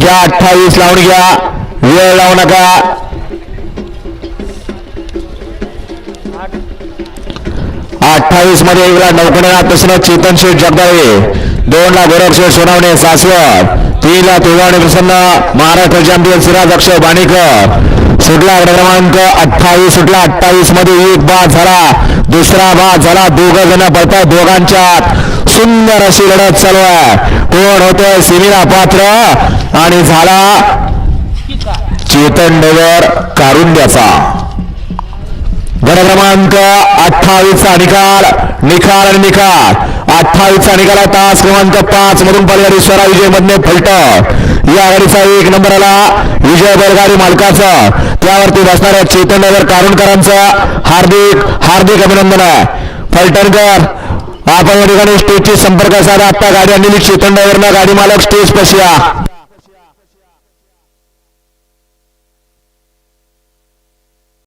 घ्या अठ्ठावीस लावून घ्या. वेळ लावू नका. अठ्ठावीसमध्ये एकला नौकड्या प्रसन्न चेतन शेठ जगदाळे. दोन ला गोरख शेठ सोनावणे सासवड. तीन ला तुळगावणे प्रसन्न महाराष्ट्र चॅम्पियन सिराज अक्षय बाणेकर. सुटला क्रमांक अठ्ठावीस सुटला अठ्ठावीसमध्ये एक बाद झाला. दुसरा बाद झाला. दोघ जण पडतात दोघांच्या सुंदर अशी लढत चालू आहे. कोण होतोय? सिमीला पात्र. आणि झाला चेतन डगर कारुंद्याचा. गड क्रमांक अठ्ठावीसचा निकाल निकाल आणि निकाल. अठ्ठावीसचा निकाल तास क्रमांक पाच मधून पलगाडी स्वरा विजय मधने फलट या गाडीचा एक नंबर आला. विजय बैलगाडी मालकाचा. त्यावरती बसणाऱ्या चेतन नगर कारुणकरांचं हार्दिक हार्दिक अभिनंदन आहे. फलटणकर आपण या ठिकाणी स्टेजची संपर्क साधा. आता गाडी आणलेली चेतन नगरनं. गाडी मालक स्टेज पशिया